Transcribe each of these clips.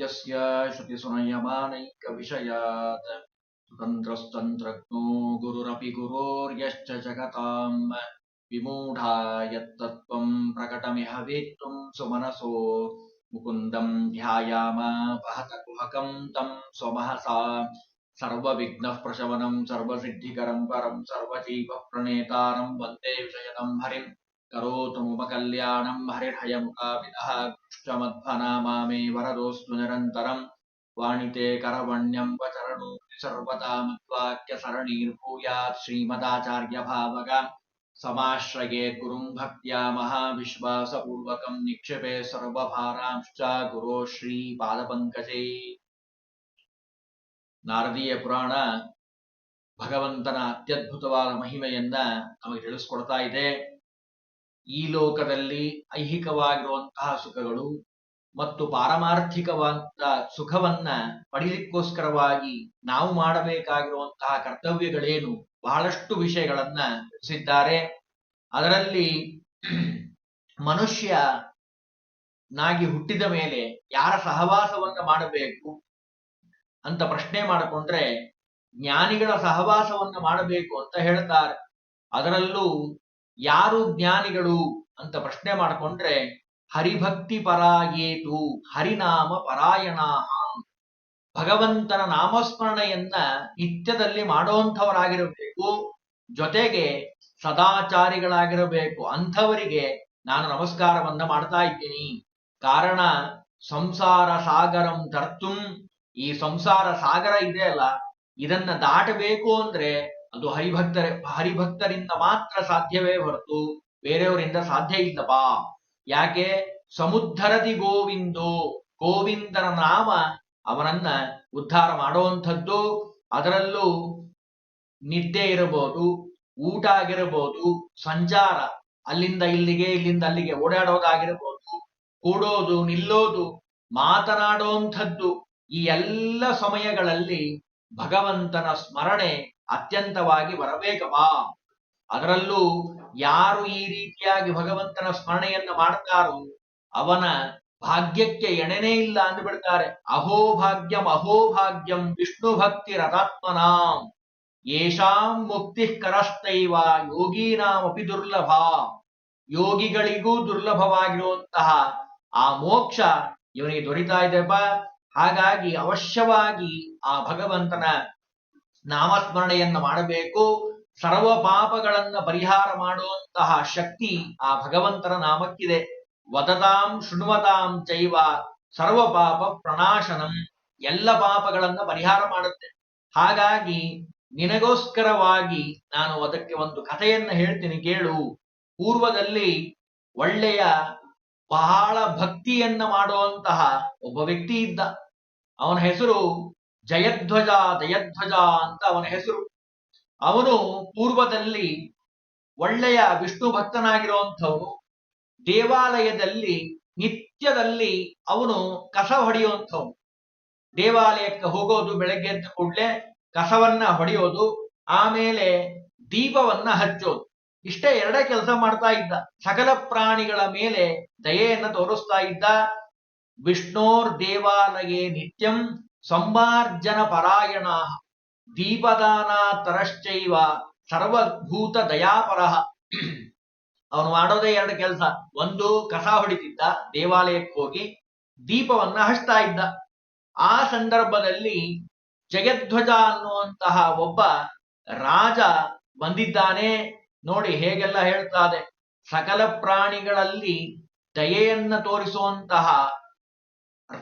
यस्य श्रुतिसुनयमानैकविषयात्। स्वतन्त्रस्तन्त्रज्ञो गुरुरपि गुरोर्यश्च जगताम्। विमूढा यत्तत्त्वम् प्रकटमिह वेत्तुम् सुमनसो। मुकुन्दम् ध्यायाम वहत कुहकम् तम् स्वमहसा। सर्वविघ्नः प्रशमनम् सर्वसिद्धिकरम् परम् सर्वजीवप्रणेतारम् वंदे विषयदम् हरिम्। करोतु मम कल्याणम् हरिर्हयमुखाविदः कृष्णमध्वनामा मे वरदोऽस्तु निरन्तरम् वाणिते करवण्यम् वचरणो सर्वदा मद्वाक्यसरणीर्भूयात् श्रीमदाचार्यभावग समाश्रये गुरुम् भक्त्या महाविश्वासपूर्वकम् निक्षेपे सर्वभारांश्च गुरो ಶ್ರೀಪಾದಪಂಕಜೇ ನಾರದೀಯ ಪುರಾಣ ಭಗವಂತನ ಅತ್ಯದ್ಭುತವಾದ ಮಹಿಮೆಯನ್ನ ನಮಗೆ ತಿಳಿಸ್ಕೊಡ್ತಾ ಇದೆ ಈ ಲೋಕದಲ್ಲಿ ಐಹಿಕವಾಗಿರುವಂತಹ ಸುಖಗಳು ಮತ್ತು ಪಾರಮಾರ್ಥಿಕವಾದ ಸುಖವನ್ನ ಪಡಿಲಿಕ್ಕೋಸ್ಕರವಾಗಿ ನಾವು ಮಾಡಬೇಕಾಗಿರುವಂತಹ ಕರ್ತವ್ಯಗಳೇನು ಬಹಳಷ್ಟು ವಿಷಯಗಳನ್ನ ತಿಳಿಸಿದ್ದಾರೆ. ಅದರಲ್ಲಿ ಮನುಷ್ಯ ನಾಗಿ ಹುಟ್ಟಿದ ಮೇಲೆ ಯಾರ ಸಹವಾಸವನ್ನ ಮಾಡಬೇಕು ಅಂತ ಪ್ರಶ್ನೆ ಮಾಡಿಕೊಂಡ್ರೆ ಜ್ಞಾನಿಗಳ ಸಹವಾಸವನ್ನ ಮಾಡಬೇಕು ಅಂತ ಹೇಳ್ತಾರೆ. ಅದರಲ್ಲೂ ಯಾರು ಜ್ಞಾನಿಗಳು ಅಂತ ಪ್ರಶ್ನೆ ಮಾಡಿಕೊಂಡ್ರೆ, ಹರಿಭಕ್ತಿ ಪರಾಯೇತು ಹರಿನಾಮ ಪರಾಯಣ. ಭಗವಂತನ ನಾಮಸ್ಮರಣೆಯನ್ನ ನಿತ್ಯದಲ್ಲಿ ಮಾಡುವಂಥವರಾಗಿರಬೇಕು ಜೊತೆಗೆ ಸದಾಚಾರಿಗಳಾಗಿರಬೇಕು, ಅಂಥವರಿಗೆ ನಾನು ನಮಸ್ಕಾರವನ್ನ ಮಾಡ್ತಾ ಇದ್ದೀನಿ. ಕಾರಣ, ಸಂಸಾರ ಸಾಗರಂ ತರ್ತುಂ. ಈ ಸಂಸಾರ ಸಾಗರ ಇದೆ ಅಲ್ಲ, ಇದನ್ನ ದಾಟಬೇಕು ಅಂದ್ರೆ ಅದು ಹರಿಭಕ್ತರ, ಹರಿಭಕ್ತರಿಂದ ಮಾತ್ರ ಸಾಧ್ಯವೇ ಹೊರತು ಬೇರೆಯವರಿಂದ ಸಾಧ್ಯ ಇಲ್ಲಪ್ಪ. ಯಾಕೆ? ಸಮುದ್ರದಿ ಗೋವಿಂದೋ, ಗೋವಿಂದನ ನಾಮ ಅವನನ್ನ ಉದ್ಧಾರ ಮಾಡುವಂಥದ್ದು. ಅದರಲ್ಲೂ ನಿದ್ದೆ ಇರಬಹುದು, ಊಟ ಆಗಿರಬಹುದು, ಸಂಚಾರ, ಅಲ್ಲಿಂದ ಇಲ್ಲಿಗೆ, ಇಲ್ಲಿಂದ ಅಲ್ಲಿಗೆ ಓಡಾಡೋದಾಗಿರಬಹುದು, ಕೂಡೋದು, ನಿಲ್ಲೋದು ಮಾತನಾಡುವಂಥದ್ದು ಈ ಎಲ್ಲ ಸಮಯಗಳಲ್ಲಿ ಭಗವಂತನ ಸ್ಮರಣೆ ಅತ್ಯಂತವಾಗಿ ಬರಬೇಕವಾ ಅದರಲ್ಲೂ ಯಾರು ಈ ರೀತಿಯಾಗಿ ಭಗವಂತನ ಸ್ಮರಣೆಯನ್ನು ಮಾಡ್ತಾರೋ ಅವನ ಭಾಗ್ಯಕ್ಕೆ ಎಣೆನೇ ಇಲ್ಲ ಅಂದ್ಬಿಡ್ತಾರೆ. ಅಹೋ ಅಹೋಭಾಗ್ಯಂ ಅಹೋ ಭಾಗ್ಯಂ, ವಿಷ್ಣು ಭಕ್ತಿ ರಥಾತ್ಮನಾಂ. ಯೇಷಾಂ ಮುಕ್ತಿ ಕರಸ್ತೈವ ಯೋಗೀನಾಮಪಿ ದುರ್ಲಭ. ಯೋಗಿಗಳಿಗೂ ದುರ್ಲಭವಾಗಿರುವಂತಹ ಆ ಮೋಕ್ಷ ಇವನಿಗೆ ದೊರೀತಾ ಇದೆಪ್ಪ ಹಾಗಾಗಿ ಅವಶ್ಯವಾಗಿ ಆ ಭಗವಂತನ ನಾಮಸ್ಮರಣೆಯನ್ನ ಮಾಡಬೇಕು. ಸರ್ವ ಪಾಪಗಳನ್ನ ಪರಿಹಾರ ಮಾಡುವಂತಹ ಶಕ್ತಿ ಆ ಭಗವಂತನ ನಾಮಕ್ಕಿದೆ. ವದತಾಂ ಶೃಣ್ವತಾಂ ಚೈವ ಸರ್ವ ಪಾಪ ಪ್ರಣಾಶನಂ. ಎಲ್ಲ ಪಾಪಗಳನ್ನ ಪರಿಹಾರ ಮಾಡುತ್ತೆ. ಹಾಗಾಗಿ ನಿನಗೋಸ್ಕರವಾಗಿ ನಾನು ಅದಕ್ಕೆ ಒಂದು ಕಥೆಯನ್ನ ಹೇಳ್ತೀನಿ ಕೇಳು. ಪೂರ್ವದಲ್ಲಿ ಒಳ್ಳೆಯ ಬಹಳ ಭಕ್ತಿಯನ್ನ ಮಾಡುವಂತಹ ಒಬ್ಬ ವ್ಯಕ್ತಿ ಇದ್ದ. ಅವನ ಹೆಸರು ಜಯಧ್ವಜ ಜಯಧ್ವಜ ಅಂತ ಅವನ ಹೆಸರು. ಅವನು ಪೂರ್ವದಲ್ಲಿ ಒಳ್ಳೆಯ ವಿಷ್ಣು ಭಕ್ತನಾಗಿರುವಂಥವನು. ದೇವಾಲಯದಲ್ಲಿ, ನಿತ್ಯದಲ್ಲಿ ಅವನು ಕಸ ಹೊಡೆಯುವಂಥವನು. ದೇವಾಲಯಕ್ಕೆ ಹೋಗೋದು ಬೆಳಗ್ಗೆ ಎದ್ದ ಕೂಡಲೇ ಕಸವನ್ನ ಹೊಡೆಯೋದು, ಆಮೇಲೆ ದೀಪವನ್ನ ಹಚ್ಚೋದು. ಇಷ್ಟೇ ಎರಡೇ ಕೆಲಸ ಮಾಡ್ತಾ ಇದ್ದ. ಸಕಲ ಪ್ರಾಣಿಗಳ ಮೇಲೆ ದಯೆಯನ್ನು ತೋರಿಸ್ತಾ ಇದ್ದ. ವಿಷ್ಣೋರ್ ದೇವಾಲಯ ನಿತ್ಯಂ ಸಂಮಾರ್ಜನ ಪರಾಯಣ ದೀಪದಾನ ತರಶ್ಚೈವ ಸರ್ವಭೂತ ದಯಾಪರಹ ಅವನು ಮಾಡೋದೇ ಎರಡು ಕೆಲಸ. ಒಂದು ಕಸ ಹೊಡಿತಿದ್ದ, ದೇವಾಲಯಕ್ಕೆ ಹೋಗಿ ದೀಪವನ್ನ ಹಚ್ತಾ ಇದ್ದ. ಆ ಸಂದರ್ಭದಲ್ಲಿ ಜಯಧ್ವಜ ಅನ್ನುವಂತಹ ಒಬ್ಬ ರಾಜ ಬಂದಿದ್ದಾನೆ. ನೋಡಿ ಹೇಗೆಲ್ಲ ಹೇಳ್ತಾರೆ ಸಕಲ ಪ್ರಾಣಿಗಳಲ್ಲಿ ದಯೆಯನ್ನ ತೋರಿಸುವಂತಹ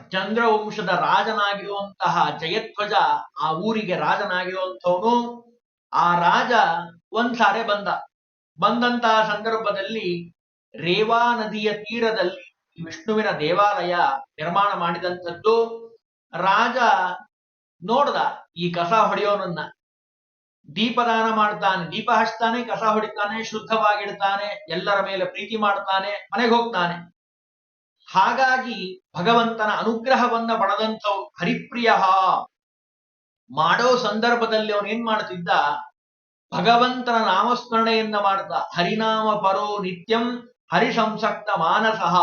ಚಂದ್ರವಂಶದ ರಾಜನಾಗಿರುವಂತಹ ಜಯಧ್ವಜ ಆ ಊರಿಗೆ ರಾಜನಾಗಿರುವಂಥವನು. ಆ ರಾಜ ಒಂದ್ಸಾರೆ ಬಂದ. ಬಂದಂತಹ ಸಂದರ್ಭದಲ್ಲಿ ರೇವಾ ನದಿಯ ತೀರದಲ್ಲಿ ವಿಷ್ಣುವಿನ ದೇವಾಲಯ ನಿರ್ಮಾಣ ಮಾಡಿದಂಥದ್ದು. ರಾಜ ನೋಡ್ದ ಈ ಕಸ ಹೊಡೆಯೋನನ್ನ. ದೀಪದಾನ ಮಾಡ್ತಾನೆ, ದೀಪ ಹಚ್ತಾನೆ, ಕಸ ಹೊಡಿತಾನೆ, ಶುದ್ಧವಾಗಿಡ್ತಾನೆ, ಎಲ್ಲರ ಮೇಲೆ ಪ್ರೀತಿ ಮಾಡ್ತಾನೆ, ಮನೆಗೆ ಹೋಗ್ತಾನೆ. ಹಾಗಾಗಿ ಭಗವಂತನ ಅನುಗ್ರಹವನ್ನ ಪಡೆದಂಥವ್ ಹರಿಪ್ರಿಯ. ಮಾಡೋ ಸಂದರ್ಭದಲ್ಲಿ ಅವನು ಏನ್ ಮಾಡ್ತಿದ್ದ? ಭಗವಂತನ ನಾಮಸ್ಮರಣೆಯನ್ನ ಮಾಡ್ದ. ಹರಿನಾಮ ಪರೋ ನಿತ್ಯಂ ಹರಿಸಂಸಕ್ತ ಮಾನಸಃ.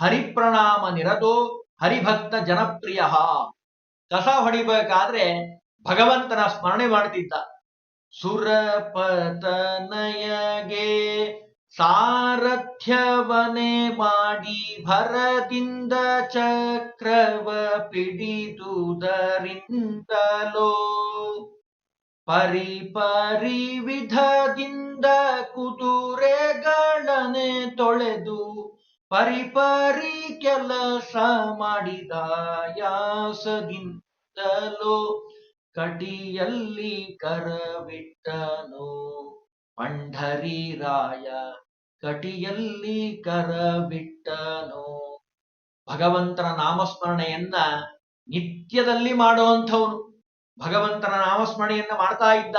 ಹರಿಪ್ರಣಾಮ ನಿರತೋ ಹರಿಭಕ್ತ ಜನಪ್ರಿಯ. ಕಸ ಹೊಡಿಬೇಕಾದ್ರೆ ಭಗವಂತನ ಸ್ಮರಣೆ ಮಾಡ್ತಿದ್ದ. ಸುರಪತನಯಗೆ ಸಾರಥ್ಯವನೆ ಮಾಡಿ ಭರದಿಂದ ಚಕ್ರವ ಪಿಡಿದುದರಿಂದಲೋ. ಪರಿ ಪರಿ ವಿಧದಿಂದ ಕುದುರೆಗಳನೆ ತೊಳೆದು ಪರಿಪರಿ ಪರಿ ಕೆಲಸ ಮಾಡಿದ ಯಾಸದಿಂದಲೋ. ಕಟಿಯಲ್ಲಿ ಕರವಿಟ್ಟನು ಪಂಢರೀರಾಯ ಕಟಿಯಲ್ಲಿ ಕರಬಿಟ್ಟನು. ಭಗವಂತನ ನಾಮಸ್ಮರಣೆಯನ್ನ ನಿತ್ಯದಲ್ಲಿ ಮಾಡುವಂಥವನು. ಭಗವಂತನ ನಾಮಸ್ಮರಣೆಯನ್ನ ಮಾಡ್ತಾ ಇದ್ದ.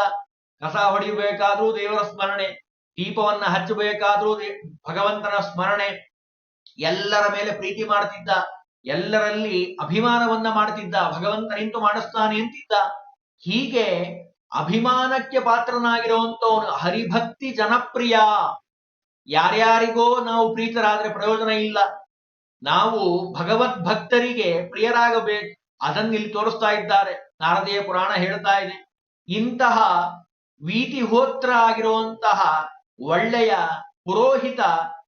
ಕಸ ಹೊಡಿಬೇಕಾದ್ರೂ ದೇವರ ಸ್ಮರಣೆ, ದೀಪವನ್ನ ಹಚ್ಚಬೇಕಾದ್ರೂ ಭಗವಂತನ ಸ್ಮರಣೆ. ಎಲ್ಲರ ಮೇಲೆ ಪ್ರೀತಿ ಮಾಡ್ತಿದ್ದ. ಎಲ್ಲರಲ್ಲಿ ಅಭಿಮಾನವನ್ನ ಮಾಡ್ತಿದ್ದ. ಭಗವಂತ ನಿಂತು ಮಾಡಿಸ್ತಾನೆ ಅಂತಿದ್ದ. ಹೀಗೆ ಅಭಿಮಾನಕ್ಕೆ ಪಾತ್ರನಾಗಿರುವಂತವನು ಹರಿಭಕ್ತಿ ಜನಪ್ರಿಯ. ಯಾರ್ಯಾರಿಗೋ ನಾವು ಪ್ರೀತರಾದ್ರೆ ಪ್ರಯೋಜನ ಇಲ್ಲ. ನಾವು ಭಗವದ್ ಭಕ್ತರಿಗೆ ಪ್ರಿಯರಾಗಬೇಕು. ಅದನ್ನ ಇಲ್ಲಿ ತೋರಿಸ್ತಾ ಇದ್ದಾರೆ. ನಾರದೇಯ ಪುರಾಣ ಹೇಳ್ತಾ ಇದೆ. ಇಂತಹ ವೀತಿಹೋತ್ರ ಆಗಿರುವಂತಹ ಒಳ್ಳೆಯ ಪುರೋಹಿತ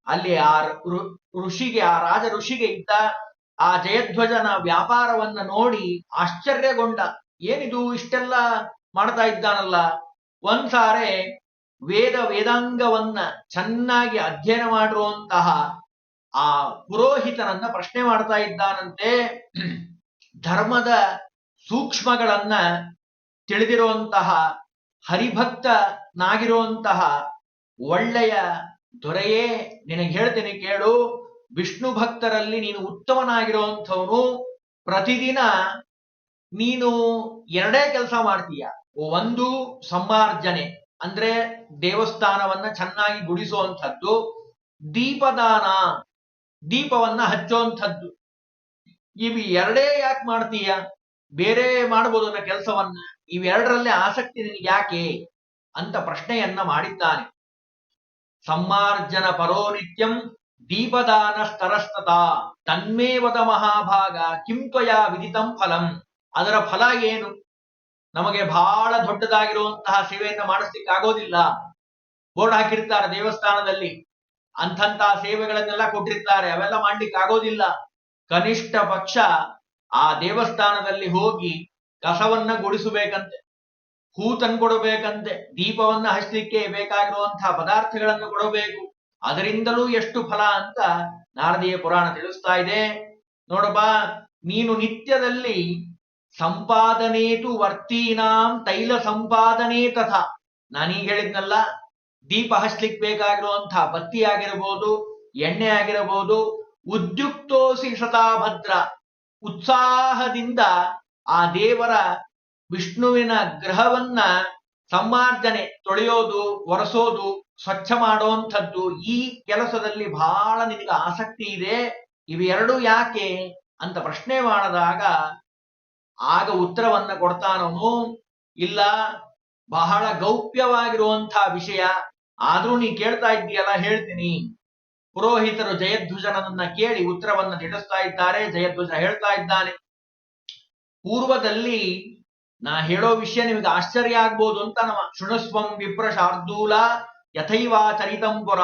ಅಲ್ಲಿ ಆ ಋಷಿಗೆ, ಆ ರಾಜ ಋಷಿಗೆ ಇದ್ದ ಆ ಜಯಧ್ವಜನ ವ್ಯಾಪಾರವನ್ನ ನೋಡಿ ಆಶ್ಚರ್ಯಗೊಂಡ. ಏನಿದು ಇಷ್ಟೆಲ್ಲ ಮಾಡ್ತಾ ಇದ್ದಾನಲ್ಲ? ಒಂದ್ಸಾರೆ ವೇದ ವೇದಾಂಗವನ್ನ ಚೆನ್ನಾಗಿ ಅಧ್ಯಯನ ಮಾಡಿರುವಂತಹ ಆ ಪುರೋಹಿತನನ್ನ ಪ್ರಶ್ನೆ ಮಾಡ್ತಾ ಇದ್ದಾನಂತೆ. ಧರ್ಮದ ಸೂಕ್ಷ್ಮಗಳನ್ನ ತಿಳಿದಿರುವಂತಹ, ಹರಿಭಕ್ತನಾಗಿರುವಂತಹ ಒಳ್ಳೆಯ ದೊರೆಯೇ ನಿನಗೆ ಹೇಳ್ತೀನಿ ಕೇಳು. ವಿಷ್ಣು ಭಕ್ತರಲ್ಲಿ ನೀನು ಉತ್ತಮನಾಗಿರುವಂಥವನು. ಪ್ರತಿದಿನ ನೀನು ಎರಡೇ ಕೆಲಸ ಮಾಡ್ತೀಯ. ಒಂದು ಸಮ್ಮಾರ್ಜನೆ ಅಂದ್ರೆ ದೇವಸ್ಥಾನವನ್ನ ಚೆನ್ನಾಗಿ ಗುಡಿಸುವಂಥದ್ದು, ದೀಪದಾನ, ದೀಪವನ್ನ ಹಚ್ಚುವಂಥದ್ದು. ಇವು ಎರಡೇ ಯಾಕೆ ಮಾಡ್ತೀಯ? ಬೇರೆ ಮಾಡಬಹುದು ಅನ್ನೋ ಕೆಲಸವನ್ನ. ಇವೆರಡರಲ್ಲೇ ಆಸಕ್ತಿ ನಿನಗೆ ಯಾಕೆ ಅಂತ ಪ್ರಶ್ನೆಯನ್ನ ಮಾಡಿದ್ದಾನೆ. ಸಮ್ಮಾರ್ಜನ ಪರೋನಿತ್ಯಂ ದೀಪದಾನ ಸ್ತರಸ್ತತ ತನ್ಮೇವದ ಮಹಾಭಾಗ ಕಿಂಪಯ ವಿದಿತಂ ಫಲಂ. ಅದರ ಫಲ ಏನು? ನಮಗೆ ಬಹಳ ದೊಡ್ಡದಾಗಿರುವಂತಹ ಸೇವೆಯನ್ನ ಮಾಡಿಸ್ಲಿಕ್ಕೆ ಆಗೋದಿಲ್ಲ ಬೋರ್ಡ್ ಹಾಕಿರ್ತಾರೆ ದೇವಸ್ಥಾನದಲ್ಲಿ. ಅಂಥಂತಹ ಸೇವೆಗಳನ್ನೆಲ್ಲ ಕೊಟ್ಟಿರ್ತಾರೆ. ಅವೆಲ್ಲ ಮಾಡ್ಲಿಕ್ಕೆ ಆಗೋದಿಲ್ಲ ಕನಿಷ್ಠ ಪಕ್ಷ ಆ ದೇವಸ್ಥಾನದಲ್ಲಿ ಹೋಗಿ ಕಸವನ್ನ ಗುಡಿಸಬೇಕಂತೆ ಹೂ ಕೊಡಬೇಕಂತೆ, ದೀಪವನ್ನ ಹಚ್ಚಲಿಕ್ಕೆ ಬೇಕಾಗಿರುವಂತಹ ಪದಾರ್ಥಗಳನ್ನು ಕೊಡಬೇಕು. ಅದರಿಂದಲೂ ಎಷ್ಟು ಫಲ ಅಂತ ನಾರದೀಯ ಪುರಾಣ ತಿಳಿಸ್ತಾ ಇದೆ. ನೋಡಪ್ಪ, ನೀನು ನಿತ್ಯದಲ್ಲಿ ಸಂಪಾದನೇತು ವರ್ತೀನಾಂ ತೈಲ ಸಂಪಾದನೆ ತಥಾ. ನಾನೀಗ ಹೇಳಿದ್ನಲ್ಲ, ದೀಪ ಹಚ್ಲಿಕ್ ಬೇಕಾಗಿರುವಂತಹ ಬತ್ತಿ ಆಗಿರಬಹುದು ಎಣ್ಣೆ ಆಗಿರಬಹುದು ಉದ್ಯುಕ್ತೋಸಿ ಶತಾಭದ್ರ. ಭದ್ರ ಉತ್ಸಾಹದಿಂದ ಆ ದೇವರ ವಿಷ್ಣುವಿನ ಗ್ರಹವನ್ನ ಸಮ್ಮಾರ್ಜನೆ ತೊಳೆಯೋದು, ಒರೆಸೋದು, ಸ್ವಚ್ಛ ಮಾಡುವಂಥದ್ದು ಈ ಕೆಲಸದಲ್ಲಿ ಬಹಳ ನಿನಗೆ ಆಸಕ್ತಿ ಇದೆ. ಇವೆರಡು ಯಾಕೆ ಅಂತ ಪ್ರಶ್ನೆ ಮಾಡಿದಾಗ ಆಗ ಉತ್ತರವನ್ನ ಕೊಡ್ತಾನವನು, ಇಲ್ಲ, ಬಹಳ ಗೌಪ್ಯವಾಗಿರುವಂತಹ ವಿಷಯ, ಆದ್ರೂ ನೀ ಕೇಳ್ತಾ ಇದ್ದೀಯಲ್ಲ, ಹೇಳ್ತೀನಿ. ಪುರೋಹಿತರು ಜಯಧ್ವಜನನ್ನ ಕೇಳಿ ಉತ್ತರವನ್ನ ನಿಡಿಸ್ತಾ ಇದ್ದಾರೆ, ಜಯಧ್ವಜ ಹೇಳ್ತಾ ಇದ್ದಾನೆ. ಪೂರ್ವದಲ್ಲಿ ನಾ ಹೇಳೋ ವಿಷಯ ನಿಮಗೆ ಆಶ್ಚರ್ಯ ಆಗ್ಬೋದು ಅಂತ ನಮ್ಮ ಶೃಣಸ್ವಂ ವಿಪ್ರ ಶಾರ್ದೂಲ ಯಥೈವಾಚರಿತಂ ಪುರ.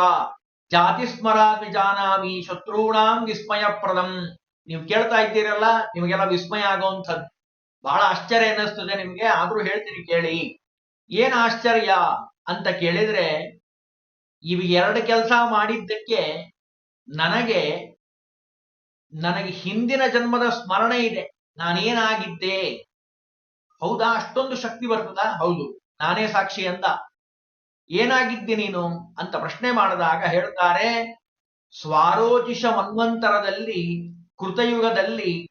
ಜಾತಿ ಸ್ಮರಾಮಿ ಜಾನಾಮಿ ಶತ್ರುಣಾಂ ವಿಸ್ಮಯಪ್ರದಂ. ನೀವು ಕೇಳ್ತಾ ಇದ್ದೀರಲ್ಲ, ನಿಮಗೆಲ್ಲ ವಿಸ್ಮಯ ಆಗುವಂಥದ್ದು ಬಹಳ ಆಶ್ಚರ್ಯ ಅನ್ನಿಸ್ತದೆ ನಿಮ್ಗೆ, ಆದ್ರೂ ಹೇಳ್ತೀನಿ ಕೇಳಿ. ಏನ್ ಆಶ್ಚರ್ಯ ಅಂತ ಕೇಳಿದ್ರೆ, ಇವು ಎರಡು ಕೆಲಸ ಮಾಡಿದ್ದಕ್ಕೆ ನನಗೆ ನನಗೆ ಹಿಂದಿನ ಜನ್ಮದ ಸ್ಮರಣೆ ಇದೆ. ನಾನೇನಾಗಿದ್ದೆ? ಹೌದಾ? ಅಷ್ಟೊಂದು ಶಕ್ತಿ ಬರ್ತದ? ಹೌದು. ನಾನೇ ಸಾಕ್ಷಿ ಅಂತ ಏನಾಗಿದ್ದೆ ನೀನು ಅಂತ ಪ್ರಶ್ನೆ ಮಾಡಿದಾಗ ಹೇಳ್ತಾರೆ, ಸ್ವಾರೋಚಿಷ ಮನ್ವಂತರದಲ್ಲಿ, ಕೃತಯುಗದಲ್ಲಿ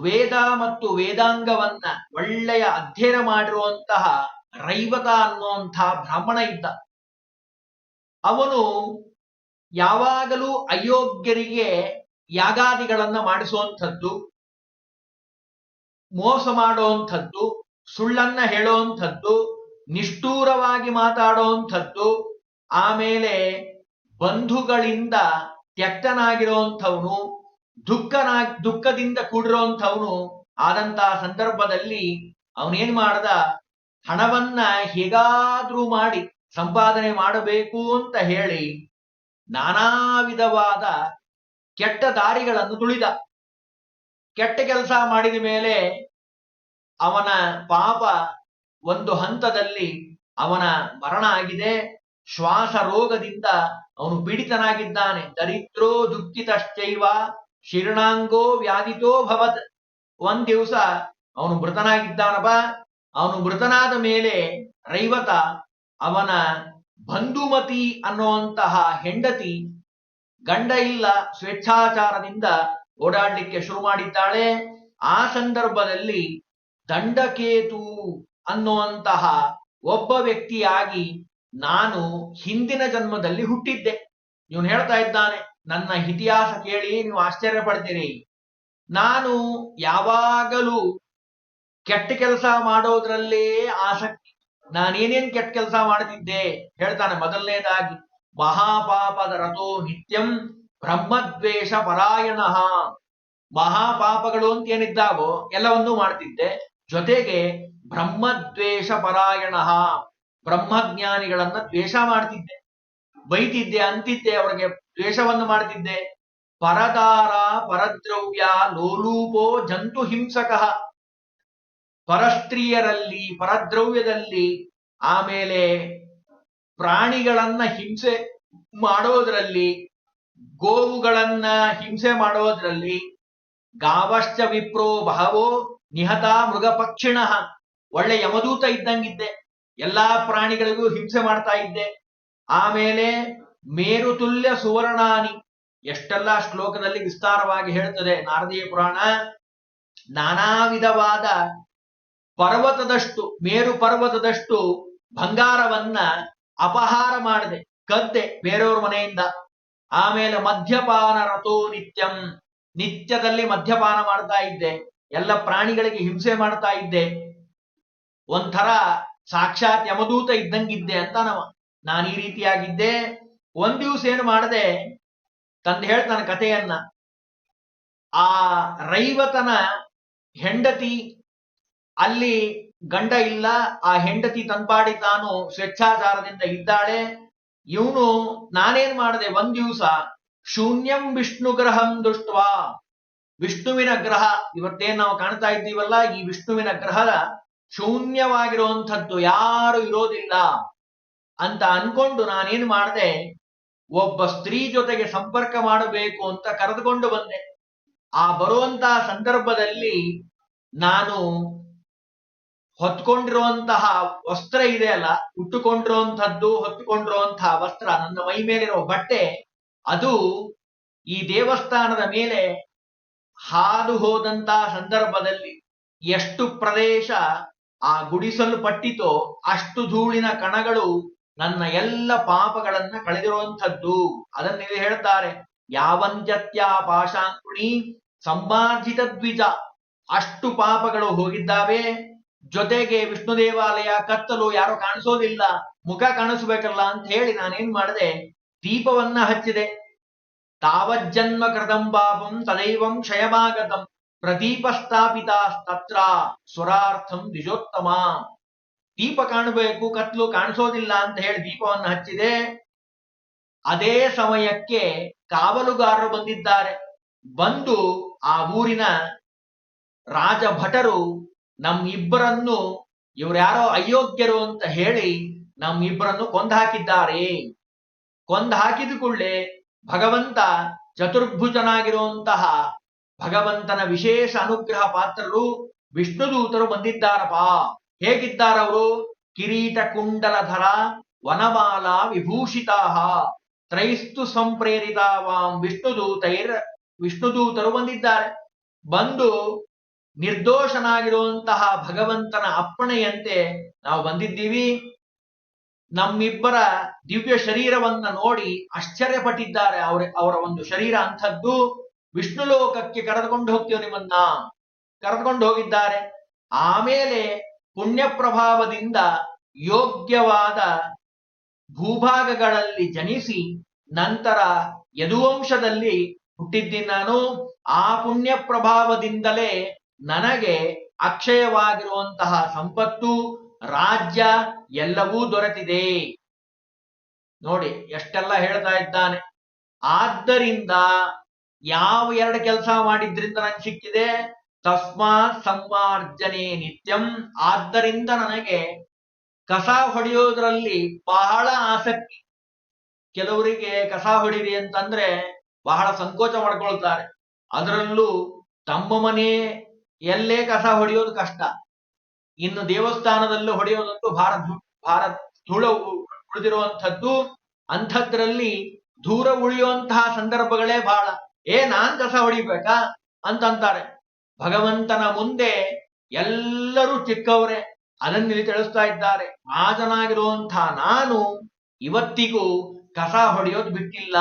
ವೇದ ಮತ್ತು ವೇದಾಂಗವನ್ನ ಒಳ್ಳೆಯ ಅಧ್ಯಯನ ಮಾಡಿರುವಂತಹ ರೈವತ ಅನ್ನುವಂತಹ ಬ್ರಾಹ್ಮಣ ಇದ್ದ. ಅವನು ಯಾವಾಗಲೂ ಅಯೋಗ್ಯರಿಗೆ ಯಾಗಾದಿಗಳನ್ನ ಮಾಡಿಸುವಂಥದ್ದು, ಮೋಸ ಮಾಡುವಂಥದ್ದು, ಸುಳ್ಳನ್ನ ಹೇಳುವಂಥದ್ದು, ನಿಷ್ಠೂರವಾಗಿ ಮಾತಾಡುವಂಥದ್ದು, ಆಮೇಲೆ ಬಂಧುಗಳಿಂದ ತ್ಯಕ್ತನಾಗಿರುವಂಥವನು ದುಃಖನ, ದುಃಖದಿಂದ ಕೂಡಿರುವಂಥವನು ಆದಂತಹ ಸಂದರ್ಭದಲ್ಲಿ ಅವನೇನ್ ಮಾಡ್ದ? ಹಣವನ್ನ ಹೇಗಾದ್ರೂ ಮಾಡಿ ಸಂಪಾದನೆ ಮಾಡಬೇಕು ಅಂತ ಹೇಳಿ ನಾನಾ ವಿಧವಾದ ಕೆಟ್ಟ ದಾರಿಗಳನ್ನು ತುಳಿದ. ಕೆಟ್ಟ ಕೆಲಸ ಮಾಡಿದ ಮೇಲೆ ಅವನ ಪಾಪ ಒಂದು ಹಂತದಲ್ಲಿ ಅವನ ಮರಣ ಆಗಿದೆ. ಶ್ವಾಸ ರೋಗದಿಂದ ಅವನು ಪೀಡಿತನಾಗಿದ್ದಾನೆ. ದರಿದ್ರೋ ದುಃಖಿತಶ್ಚೈವ ಶೀರ್ಣಾಂಗೋ ವ್ಯಾಧಿತೋ ಭವತ್. ಒಂದ್ ದಿವಸ ಅವನು ಮೃತನಾಗಿದ್ದಾನಪ್ಪ. ಅವನು ಮೃತನಾದ ಮೇಲೆ ರೈವತ ಅವನ ಬಂಧುಮತಿ ಅನ್ನುವಂತಹ ಹೆಂಡತಿ ಗಂಡ ಇಲ್ಲ ಸ್ವೇಚ್ಛಾಚಾರದಿಂದ ಓಡಾಡ್ಲಿಕ್ಕೆ ಶುರು ಮಾಡಿದ್ದಾಳೆ. ಆ ಸಂದರ್ಭದಲ್ಲಿ ದಂಡಕೇತು ಅನ್ನುವಂತಹ ಒಬ್ಬ ವ್ಯಕ್ತಿಯಾಗಿ ನಾನು ಹಿಂದಿನ ಜನ್ಮದಲ್ಲಿ ಹುಟ್ಟಿದ್ದೆ. ಇವನು ಹೇಳ್ತಾ ಇದ್ದಾನೆ ನನ್ನ ಇತಿಹಾಸ ಕೇಳಿ ನೀವು ಆಶ್ಚರ್ಯ ಪಡ್ತೀರಿ. ನಾನು ಯಾವಾಗಲೂ ಕೆಟ್ಟ ಕೆಲಸ ಮಾಡೋದ್ರಲ್ಲೇ ಆಸಕ್ತಿ. ನಾನೇನೇನ್ ಕೆಟ್ಟ ಕೆಲಸ ಮಾಡ್ತಿದ್ದೆ ಹೇಳ್ತಾನೆ ಮೊದಲನೇದಾಗಿ. ಮಹಾಪಾಪದ ರಥೋ ನಿತ್ಯಂ ಬ್ರಹ್ಮದ್ವೇಷ ಪರಾಯಣ. ಮಹಾಪಾಪಗಳು ಅಂತ ಏನಿದ್ದಾವೋ ಎಲ್ಲವನ್ನೂ ಮಾಡ್ತಿದ್ದೆ. ಜೊತೆಗೆ ಬ್ರಹ್ಮದ್ವೇಷ ಪರಾಯಣ. ಬ್ರಹ್ಮಜ್ಞಾನಿಗಳನ್ನ ದ್ವೇಷ ಮಾಡ್ತಿದ್ದೆ. ಬೈತಿದ್ದೆ, ಅಂತಿದ್ದೆ ಅವ್ರಿಗೆ ದ್ವೇಷವನ್ನು ಮಾಡ್ತಿದ್ದೆ ಪರದಾರ ಪರದ್ರವ್ಯ ಲೋಲೂಪೋ ಜಂತು ಹಿಂಸಕ. ಪರಸ್ತ್ರೀಯರಲ್ಲಿ, ಪರದ್ರವ್ಯದಲ್ಲಿ ಆಮೇಲೆ ಪ್ರಾಣಿಗಳನ್ನ ಹಿಂಸೆ ಮಾಡೋದ್ರಲ್ಲಿ, ಗೋವುಗಳನ್ನ ಹಿಂಸೆ ಮಾಡೋದ್ರಲ್ಲಿ ಗಾವಶ್ಚ ವಿಪ್ರೋ ಬಹವೋ ನಿಹತ ಮೃಗ ಪಕ್ಷಿಣ ಒಳ್ಳೆ ಯಮದೂತ ಇದ್ದಂಗಿದ್ದೆ. ಎಲ್ಲಾ ಪ್ರಾಣಿಗಳಿಗೂ ಹಿಂಸೆ ಮಾಡ್ತಾ ಇದ್ದೆ. ಆಮೇಲೆ ಮೇರುತುಲ್ಯ ಸುವರ್ಣಾನಿ. ಎಷ್ಟೆಲ್ಲ ಶ್ಲೋಕದಲ್ಲಿ ವಿಸ್ತಾರವಾಗಿ ಹೇಳುತ್ತದೆ ನಾರದೀಯ ಪುರಾಣ. ನಾನಾ ವಿಧವಾದ ಪರ್ವತದಷ್ಟು, ಮೇರು ಪರ್ವತದಷ್ಟು ಬಂಗಾರವನ್ನ ಅಪಹಾರ ಮಾಡಿದೆ, ಕದ್ದೆ ಬೇರೆಯವ್ರ ಮನೆಯಿಂದ. ಆಮೇಲೆ ಮದ್ಯಪಾನ ರಥೋ ನಿತ್ಯಂ. ನಿತ್ಯದಲ್ಲಿ ಮದ್ಯಪಾನ ಮಾಡ್ತಾ ಇದ್ದೆ, ಎಲ್ಲ ಪ್ರಾಣಿಗಳಿಗೆ ಹಿಂಸೆ ಮಾಡ್ತಾ ಇದ್ದೆ. ಒಂಥರ ಸಾಕ್ಷಾತ್ ಯಮದೂತ ಇದ್ದಂಗಿದ್ದೆ ಅಂತ ನಾವ. ನಾನು ಈ ರೀತಿಯಾಗಿದ್ದೆ. ಒಂದ್ ದಿವಸ ಏನು ಮಾಡದೆ? ತಂದು ಹೇಳ್ತಾನೆ ಕಥೆಯನ್ನ. ಆ ರೈವತನ ಹೆಂಡತಿ ಅಲ್ಲಿ ಗಂಡ ಇಲ್ಲ, ಆ ಹೆಂಡತಿ ತನ್ಪಾಡಿ ತಾನು ಸ್ವೇಚ್ಛಾಚಾರದಿಂದ ಇದ್ದಾಳೆ. ಇವನು ನಾನೇನ್ ಮಾಡಿದೆ? ಒಂದ್ ದಿವಸ ಶೂನ್ಯಂ ವಿಷ್ಣು ಗ್ರಹಂ ವಿಷ್ಣುವಿನ ಗ್ರಹ, ಇವತ್ತೇನ್ ನಾವು ಕಾಣ್ತಾ ಇದ್ದೀವಲ್ಲ, ಈ ವಿಷ್ಣುವಿನ ಗ್ರಹದ ಶೂನ್ಯವಾಗಿರುವಂಥದ್ದು ಯಾರು ಇರೋದಿಲ್ಲ ಅಂತ ಅನ್ಕೊಂಡು ನಾನೇನ್ ಮಾಡಿದೆ? ಒಬ್ಬ ಸ್ತ್ರೀ ಜೊತೆಗೆ ಸಂಪರ್ಕ ಮಾಡಬೇಕು ಅಂತ ಕರೆದುಕೊಂಡು ಬಂದೆ. ಆ ಬರುವಂತಹ ಸಂದರ್ಭದಲ್ಲಿ ನಾನು ಹೊತ್ಕೊಂಡಿರುವಂತಹ ವಸ್ತ್ರ ಇದೆ ಅಲ್ಲ ಉಟ್ಟುಕೊಂಡಿರುವಂತಹದ್ದು ಹೊತ್ತುಕೊಂಡಿರುವಂತಹ ವಸ್ತ್ರ, ನನ್ನ ಮೈ ಮೇಲಿರುವ ಬಟ್ಟೆ, ಅದು ಈ ದೇವಸ್ಥಾನದ ಮೇಲೆ ಹಾದು ಹೋದಂತಹ ಸಂದರ್ಭದಲ್ಲಿ ಎಷ್ಟು ಪ್ರದೇಶ ಆ ಗುಡಿಸಲ್ಪಟ್ಟಿತೋ ಅಷ್ಟು ಧೂಳಿನ ಕಣಗಳು ನನ್ನ ಎಲ್ಲ ಪಾಪಗಳನ್ನ ಕಳೆದಿರುವಂಥದ್ದು. ಅದನ್ನ ಇಲ್ಲಿ ಹೇಳ್ತಾರೆ. ಯಾವಂಜತ್ಯ ಪಾಶಾಂಕುಣಿ ಸಂಬಾರ್ಜಿತ ದ್ವಿಜ. ಅಷ್ಟು ಪಾಪಗಳು ಹೋಗಿದ್ದಾವೆ. ಜೊತೆಗೆ ವಿಷ್ಣು ದೇವಾಲಯ ಕತ್ತಲು ಯಾರು ಕಾಣಿಸೋದಿಲ್ಲ. ಮುಖ ಕಾಣಿಸ್ಬೇಕಲ್ಲ ಅಂತ ಹೇಳಿ ನಾನೇನ್ ಮಾಡಿದೆ? ದೀಪವನ್ನ ಹಚ್ಚಿದೆ. ತಾವಜ್ಜನ್ಮ ಕೃತಂ ಪಾಪಂ ತದೈವಂ ಕ್ಷಯಮಾಗತಂ. ಪ್ರದೀಪ ಸ್ಥಾಪಿತತ್ರ ಸ್ವರಾರ್ಥಂ ದ್ವಿಜೋತ್ತಮ. ದೀಪ ಕಾಣಬೇಕು, ಕತ್ಲು ಕಾಣಿಸೋದಿಲ್ಲ ಅಂತ ಹೇಳಿ ದೀಪವನ್ನು ಹಚ್ಚಿದೆ. ಅದೇ ಸಮಯಕ್ಕೆ ಕಾವಲುಗಾರರು ಬಂದಿದ್ದಾರೆ. ಬಂದು ಆ ಊರಿನ ರಾಜ ಭಟರು ನಮ್ಮಿಬ್ಬರನ್ನು ಇವರ್ಯಾರೋ ಅಯೋಗ್ಯರು ಅಂತ ಹೇಳಿ ನಮ್ಮಿಬ್ಬರನ್ನು ಕೊಂದು ಹಾಕಿದ್ದಾರೆ ಕೊಂದು ಹಾಕಿದ ಕೂಡಲೇ ಭಗವಂತ ಚತುರ್ಭುಜನಾಗಿರುವಂತಹ ಭಗವಂತನ ವಿಶೇಷ ಅನುಗ್ರಹ ಪಾತ್ರರು ವಿಷ್ಣು ದೂತರು ಬಂದಿದ್ದಾರಪ್ಪ. ಹೇಗಿದ್ದಾರವರು? ಕಿರೀಟ ಕುಂಡಲಧರ ವನಮಾಲ ವಿಭೂಷಿತ ತ್ರೈಸ್ತು ಸಂಪ್ರೇರಿತಾವಾಂ ವಿಷ್ಣುದೂತೈರ್ ವಿಷ್ಣುದೂತರು ಬಂದಿದ್ದಾರೆ. ಬಂದು ನಿರ್ದೋಷನಾಗಿರುವಂತಹ ಭಗವಂತನ ಅಪ್ಪಣೆಯಂತೆ ನಾವು ಬಂದಿದ್ದೀವಿ. ನಮ್ಮಿಬ್ಬರ ದಿವ್ಯ ಶರೀರವನ್ನ ನೋಡಿ ಆಶ್ಚರ್ಯಪಟ್ಟಿದ್ದಾರೆ ಅವರ ಅವರ ಒಂದು ಶರೀರ ಅಂಥದ್ದು. ವಿಷ್ಣು ಲೋಕಕ್ಕೆ ಕರೆದುಕೊಂಡು ಹೋಗ್ತೀವಿ ನಿಮ್ಮನ್ನ? ಕರೆದುಕೊಂಡು ಹೋಗಿದ್ದಾರೆ. ಆಮೇಲೆ ಪುಣ್ಯ ಪ್ರಭಾವದಿಂದ ಯೋಗ್ಯವಾದ ಭೂಭಾಗಗಳಲ್ಲಿ ಜನಿಸಿ ನಂತರ ಯದುವಂಶದಲ್ಲಿ ಹುಟ್ಟಿದ್ದೀನಿ ನಾನು, ಆ ಪುಣ್ಯ ಪ್ರಭಾವದಿಂದಲೇ ನನಗೆ ಅಕ್ಷಯವಾಗಿರುವಂತಹ ಸಂಪತ್ತು, ರಾಜ್ಯ ಎಲ್ಲವೂ ದೊರೆತಿದೆ. ನೋಡಿ, ಎಷ್ಟೆಲ್ಲ ಹೇಳ್ತಾ ಇದ್ದಾನೆ. ಆದ್ದರಿಂದ ಯಾವ ಎರಡು ಕೆಲಸ ಮಾಡಿದ್ರಿಂದ ನನ್ ಸಿಕ್ಕಿದೆ? ತಸ್ಮಾತ್ ಸಂವಾರ್ಜನೆ ನಿತ್ಯಂ. ಆದ್ದರಿಂದ ನನಗೆ ಕಸ ಹೊಡೆಯೋದ್ರಲ್ಲಿ ಬಹಳ ಆಸಕ್ತಿ. ಕೆಲವರಿಗೆ ಕಸ ಹೊಡಿರಿ ಅಂತಂದ್ರೆ ಬಹಳ ಸಂಕೋಚ ಮಾಡ್ಕೊಳ್ತಾರೆ. ಅದರಲ್ಲೂ ತಮ್ಮ ಮನೆ ಎಲ್ಲೇ ಕಸ ಹೊಡೆಯೋದು ಕಷ್ಟ. ಇನ್ನು ದೇವಸ್ಥಾನದಲ್ಲೂ ಹೊಡೆಯೋದಂತೂ ಭಾರ ಭಾರ ಧೂಳ ಉಳಿದಿರುವಂಥದ್ದು. ಅಂಥದ್ರಲ್ಲಿ ದೂರ ಉಳಿಯುವಂತಹ ಸಂದರ್ಭಗಳೇ ಬಹಳ ಏ, ನಾನ್ ಕಸ ಹೊಡಿಬೇಕಾ ಅಂತಂತಾರೆ. ಭಗವಂತನ ಮುಂದೆ ಎಲ್ಲರೂ ಚಿಕ್ಕವರೇ. ಅದನ್ನ ಇಲ್ಲಿ ತಿಳಿಸ್ತಾ ಇದ್ದಾರೆ. ರಾಜನಾಗಿರುವಂತಹ ನಾನು ಇವತ್ತಿಗೂ ಕಸ ಹೊಡೆಯೋದು ಬಿಟ್ಟಿಲ್ಲ.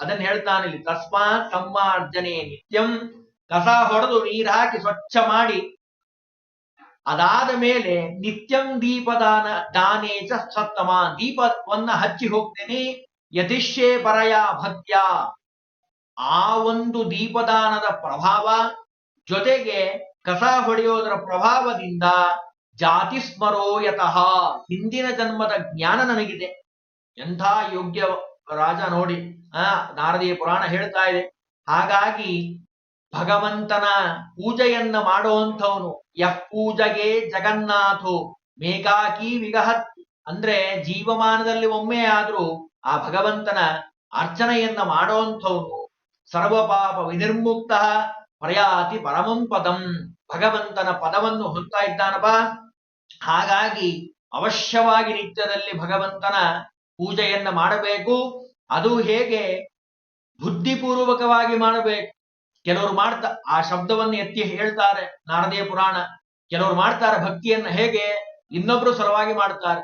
ಅದನ್ನ ಹೇಳ್ತಾನೆ ಇಲ್ಲಿ ತಸ್ಮಾತ್ ಸಂವಾರ್ಜನೆ ನಿತ್ಯಂ. ಕಸ ಹೊಡೆದು ನೀರು ಹಾಕಿ ಸ್ವಚ್ಛ ಮಾಡಿ. ಅದಾದ ಮೇಲೆ ನಿತ್ಯಂ ದೀಪದಾನ ದಾನೇಚ ಸತ್ತಮ. ದೀಪವನ್ನ ಹಚ್ಚಿ ಹೋಗ್ತೇನೆ. ಯತಿಶ್ಯೇ ಪರಯ ಭಕ್ತ್ಯ ಆ ಒಂದು ದೀಪದಾನದ ಪ್ರಭಾವ ಜೊತೆಗೆ ಕಸ ಹೊಡೆಯೋದರ ಪ್ರಭಾವದಿಂದ ಜಾತಿ ಸ್ಮರೋಯತಃ ಹಿಂದಿನ ಜನ್ಮದ ಜ್ಞಾನ ನನಗಿದೆ. ಎಂಥ ಯೋಗ್ಯ ರಾಜ ನೋಡಿ, ಆ, ನಾರದೀಯ ಪುರಾಣ ಹೇಳ್ತಾ ಇದೆ. ಹಾಗಾಗಿ ಭಗವಂತನ ಪೂಜೆಯನ್ನ ಮಾಡುವಂಥವನು. ಯಹ್ ಪೂಜೆಗೆ ಜಗನ್ನಾಥೋ, ಮೇಘಾಕಿ ವಿಗಹತ್. ಅಂದ್ರೆ ಜೀವಮಾನದಲ್ಲಿ ಒಮ್ಮೆ ಆದ್ರೂ ಆ ಭಗವಂತನ ಅರ್ಚನೆಯನ್ನ ಮಾಡುವಂಥವನು. ಸರ್ವಪಾಪ ವಿನಿರ್ಮುಕ್ತ ಪ್ರಯಾತಿ ಪರಮಂ ಪದಂ. ಭಗವಂತನ ಪದವನ್ನು ಹೊತ್ತಾ ಇದ್ದಾನಪ್ಪ. ಹಾಗಾಗಿ ಅವಶ್ಯವಾಗಿ ನಿತ್ಯದಲ್ಲಿ ಭಗವಂತನ ಪೂಜೆಯನ್ನ ಮಾಡಬೇಕು. ಅದು ಹೇಗೆ ಬುದ್ಧಿಪೂರ್ವಕವಾಗಿ ಮಾಡಬೇಕು. ಕೆಲವರು ಮಾಡ್ತಾ, ಆ ಶಬ್ದವನ್ನು ಎತ್ತಿ ಹೇಳ್ತಾರೆ ನಾರದೇ ಪುರಾಣ. ಕೆಲವರು ಮಾಡ್ತಾರೆ ಭಕ್ತಿಯನ್ನ ಹೇಗೆ? ಇನ್ನೊಬ್ರು ಸರವಾಗಿ ಮಾಡ್ತಾರೆ.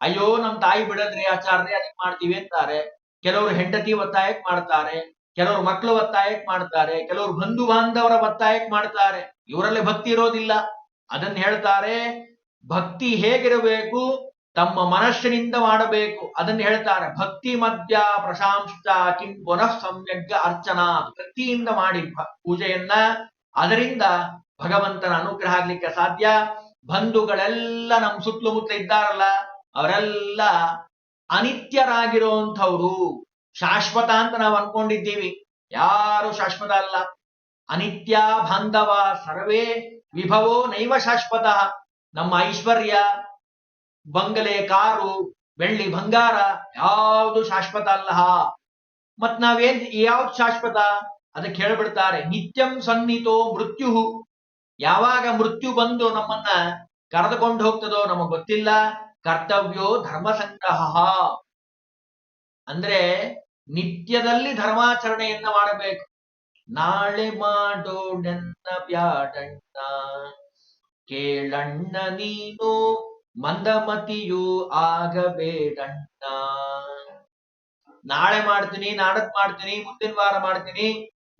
ಅಯ್ಯೋ, ನಮ್ ತಾಯಿ ಬಿಡದ್ರಿ ಆಚಾರ್ಯ ಅದಕ್ಕೆ ಮಾಡ್ತೀವಿ ಅಂತಾರೆ. ಕೆಲವರು ಹೆಂಡತಿ ಒತ್ತಾಯಕ್ಕೆ ಮಾಡ್ತಾರೆ. ಕೆಲವರು ಮಕ್ಕಳು ಒತ್ತಾಯಕ್ ಮಾಡ್ತಾರೆ, ಕೆಲವರು ಬಂಧು ಬಾಂಧವರ ಒತ್ತಾಯಕ್ಕೆ ಮಾಡ್ತಾರೆ. ಇವರಲ್ಲಿ ಭಕ್ತಿ ಇರೋದಿಲ್ಲ. ಅದನ್ನ ಹೇಳ್ತಾರೆ, ಭಕ್ತಿ ಹೇಗಿರಬೇಕು, ತಮ್ಮ ಮನಸ್ಸಿನಿಂದ ಮಾಡಬೇಕು. ಅದನ್ನ ಹೇಳ್ತಾರೆ, ಭಕ್ತಿ ಮಧ್ಯ ಪ್ರಶಾಂಶ ಕಿಂ ಪುನಃ ಸಮ್ಯಗ್ ಅರ್ಚನಾ ಭಕ್ತಿಯಿಂದ ಮಾಡಿ ಪೂಜೆಯನ್ನ. ಅದರಿಂದ ಭಗವಂತನ ಅನುಗ್ರಹ ಆಗ್ಲಿಕ್ಕೆ ಸಾಧ್ಯ. ಬಂಧುಗಳೆಲ್ಲ ನಮ್ಮ ಸುತ್ತಲೂ ಮುತ್ತ ಇದ್ದಾರಲ್ಲ, ಅವರೆಲ್ಲ ಅನಿತ್ಯರಾಗಿರುವಂಥವ್ರು ಶಾಶ್ವತ ಅಂತ ನಾವು ಅನ್ಕೊಂಡಿದ್ದೀವಿ. ಯಾರು ಶಾಶ್ವತ ಅಲ್ಲ. ಅನಿತ್ಯ, ಬಾಂಧವ, ಸರ್ವೇ ವಿಭವೋ ನೈವ ಶಾಶ್ವತ. ನಮ್ಮ ಐಶ್ವರ್ಯ, ಬಂಗಲೆ, ಕಾರು, ಬೆಳ್ಳಿ, ಬಂಗಾರ ಯಾವುದು ಶಾಶ್ವತ ಅಲ್ಲ. ಮತ್ ನಾವೇನ್, ಯಾವ್ದು ಶಾಶ್ವತ? ಅದಕ್ಕೆ ಹೇಳ್ಬಿಡ್ತಾರೆ, ನಿತ್ಯಂ ಸನ್ನಿತೋ ಮೃತ್ಯು. ಯಾವಾಗ ಮೃತ್ಯು ಬಂದು ನಮ್ಮನ್ನ ಕರೆದುಕೊಂಡು ಹೋಗ್ತದೋ ನಮಗ್ ಗೊತ್ತಿಲ್ಲ. ಕರ್ತವ್ಯೋ ಧರ್ಮ ಸಂಗ್ರಹ ಅಂದ್ರೆ ನಿತ್ಯದಲ್ಲಿ ಧರ್ಮಾಚರಣೆಯನ್ನ ಮಾಡಬೇಕು. ನಾಳೆ ಮಾಡೋಣನ್ನ ಬ್ಯಾಡಣ್ಣ, ಕೇಳಣ್ಣ ನೀನು ಮಂದಮತಿಯು ಆಗಬೇಡಣ್ಣ. ನಾಳೆ ಮಾಡ್ತೀನಿ, ನಾಡದ್ ಮಾಡ್ತೀನಿ, ಮುಂದಿನ ವಾರ ಮಾಡ್ತೀನಿ,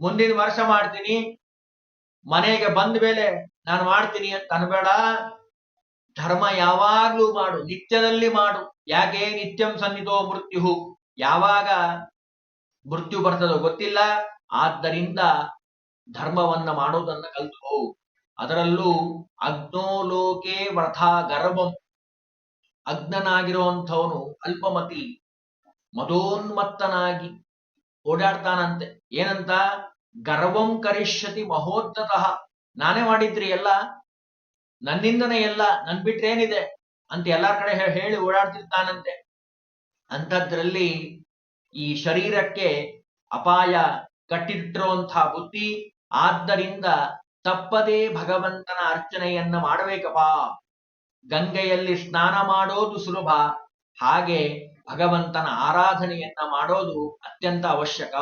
ಮುಂದಿನ ವರ್ಷ ಮಾಡ್ತೀನಿ, ಮನೆಗೆ ಬಂದ ಮೇಲೆ ನಾನು ಮಾಡ್ತೀನಿ ಅಂತ ಅನ್ಬೇಡ. ಧರ್ಮ ಯಾವಾಗ್ಲೂ ಮಾಡು, ನಿತ್ಯದಲ್ಲಿ ಮಾಡು. ಯಾಕೆ? ನಿತ್ಯಂ ಸನ್ನಿಧೋ ಮೃತ್ಯು ಯಾವಾಗ ಮೃತ್ಯು ಬರ್ತದೋ ಗೊತ್ತಿಲ್ಲ. ಆದ್ದರಿಂದ ಧರ್ಮವನ್ನ ಮಾಡೋದನ್ನ ಕಲ್ತು ಅದರಲ್ಲೂ ಅಗ್ನೋಲೋಕೆ ವ್ರಥ ಗರ್ಭಂ. ಅಗ್ನನಾಗಿರುವಂಥವನು ಅಲ್ಪಮತಿ, ಮದೋನ್ಮತ್ತನಾಗಿ ಓಡಾಡ್ತಾನಂತೆ. ಏನಂತ? ಗರ್ವಂ ಕರಿಷ್ಯತಿ ಮಹೋದ್ದತಃ ನಾನೇ ಮಾಡಿದ್ರಿ ಎಲ್ಲ? ನನ್ನಿಂದನೇ ಎಲ್ಲ? ನನ್ ಬಿಟ್ರೆ ಏನಿದೆ ಅಂತ ಎಲ್ಲಾರ ಕಡೆ ಹೇಳಿ ಓಡಾಡ್ತಿರ್ತಾನಂತೆ. ಅಂಥದ್ರಲ್ಲಿ ಈ ಶರೀರಕ್ಕೆ ಅಪಾಯ ಕಟ್ಟಿಟ್ಟಿರುವಂತಹ ಬುದ್ಧಿ, ಆದ್ದರಿಂದ ತಪ್ಪದೇ ಭಗವಂತನ ಅರ್ಚನೆಯನ್ನ ಮಾಡಬೇಕಪ್ಪ. ಗಂಗೆಯಲ್ಲಿ ಸ್ನಾನ ಮಾಡೋದು ಸುಲಭ, ಹಾಗೆ ಭಗವಂತನ ಆರಾಧನೆಯನ್ನ ಮಾಡೋದು ಅತ್ಯಂತ ಅವಶ್ಯಕ.